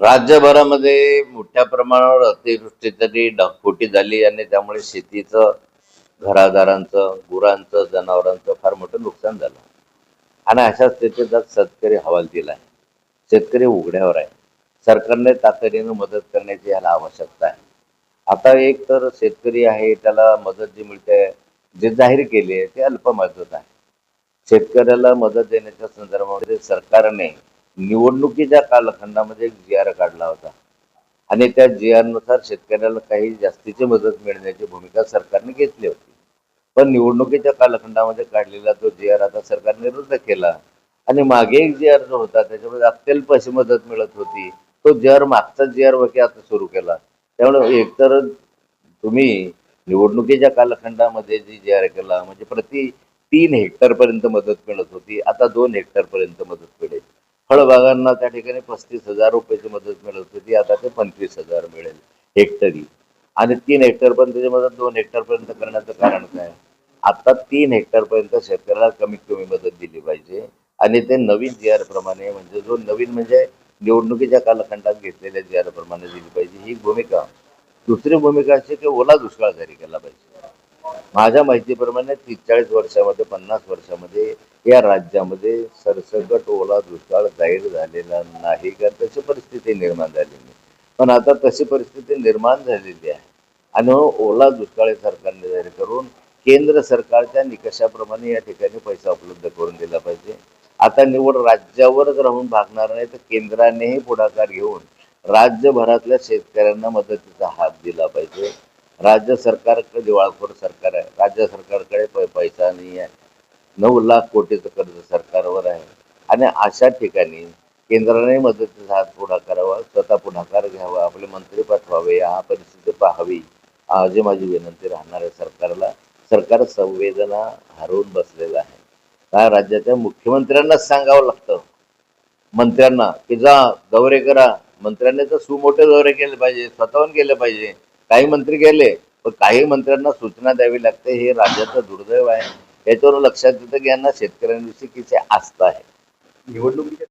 राज्यभरामध्ये मोठ्या प्रमाणावर अतिवृष्टीची ढगफुटी झाली आणि त्यामुळे शेतीचं घरादारांचं गुरांचं जनावरांचं फार मोठं नुकसान झालं. आणि अशा स्थितीत आज शेतकरी हवालदिल आहे. शेतकरी उघड्यावर आहे. सरकारने तातडीनं मदत करण्याची याला आवश्यकता आहे. आता एक तर शेतकरी आहे त्याला मदत जी मिळते जे जाहीर केली आहे ते अल्प मदत आहे. शेतकऱ्याला मदत देण्याच्या संदर्भामध्ये सरकारने निवडणुकीच्या कालखंडामध्ये एक जी आर काढला होता. आणि त्या जी आरनुसार शेतकऱ्याला काही जास्तीची मदत मिळण्याची भूमिका सरकारने घेतली होती. पण निवडणुकीच्या कालखंडामध्ये काढलेला तो जी आर आता सरकारने रद्द केला. आणि मागे एक जी आर जो होता त्याच्यामध्ये अत्यल्प अशी मदत मिळत होती. तो जी आर मागचा जी आर वकी आता सुरू केला. त्यामुळे एकतर तुम्ही निवडणुकीच्या कालखंडामध्ये जी जी आर केला म्हणजे प्रति तीन हेक्टर पर्यंत मदत मिळत होती. आता दोन हेक्टर पर्यंत मदत मिळेल. फळबागांना त्या ठिकाणी पस्तीस हजार रुपयाची मदत मिळत होती. आता ते पंचवीस हजार मिळेल हेक्टरी. आणि तीन हेक्टर पर्यंतची मदत दोन हेक्टर पर्यंत करण्याचं कारण काय? आता तीन हेक्टर पर्यंत शेतकऱ्याला कमीत कमी मदत दिली पाहिजे. आणि ते नवीन जी आर प्रमाणे म्हणजे जो नवीन म्हणजे निवडणुकीच्या कालखंडात घेतलेल्या जी आर प्रमाणे दिली पाहिजे. ही भूमिका दुसरी भूमिका अशी की ओला दुष्काळ जारी केला पाहिजे. माझ्या माहितीप्रमाणे तीस चाळीस वर्षामध्ये पन्नास वर्षामध्ये या राज्यामध्ये सरसकट ओला दुष्काळ जाहीर झालेला नाही का तशी परिस्थिती निर्माण झालेली नाही. पण आता तशी परिस्थिती निर्माण झालेली आहे. आणि ओला दुष्काळ हे सरकारने जाहीर करून केंद्र सरकारच्या निकषाप्रमाणे या ठिकाणी पैसा उपलब्ध करून दिला पाहिजे. आता निवड राज्यावरच राहून भागणार नाही तर केंद्रानेही पुढाकार घेऊन राज्यभरातल्या शेतकऱ्यांना मदतीचा हात दिला पाहिजे. राज्य सरकारकडे दिवाळखोर सरकार आहे. राज्य सरकारकडे पै- पैसा नाही आहे. नऊ लाख कोटीचं कर्ज सरकारवर आहे. आणि अशा ठिकाणी केंद्राने मदतीचा हात पुढा करावा स्वतः पुढाकार घ्यावा आपले मंत्री पाठवावे हा परिस्थिती पाहावी माझी माझी विनंती राहणार आहे सरकारला. सरकार संवेदना हरवून बसलेलं आहे. काय राज्याच्या मुख्यमंत्र्यांनाच सांगावं लागतं. मंत्र्यांना की जा दौरे करा. मंत्र्यांनी तर सुमोठे दौरे केले पाहिजे स्वतःहून केले पाहिजे. काही मंत्री गेले पण काही मंत्र्यांना सूचना द्यावी लागते हे राज्याचं दुर्दैव आहे. याच्यावर लक्षात येतं की यांना शेतकऱ्यांविषयी किती आस्था आहे. निवडणुकीच्या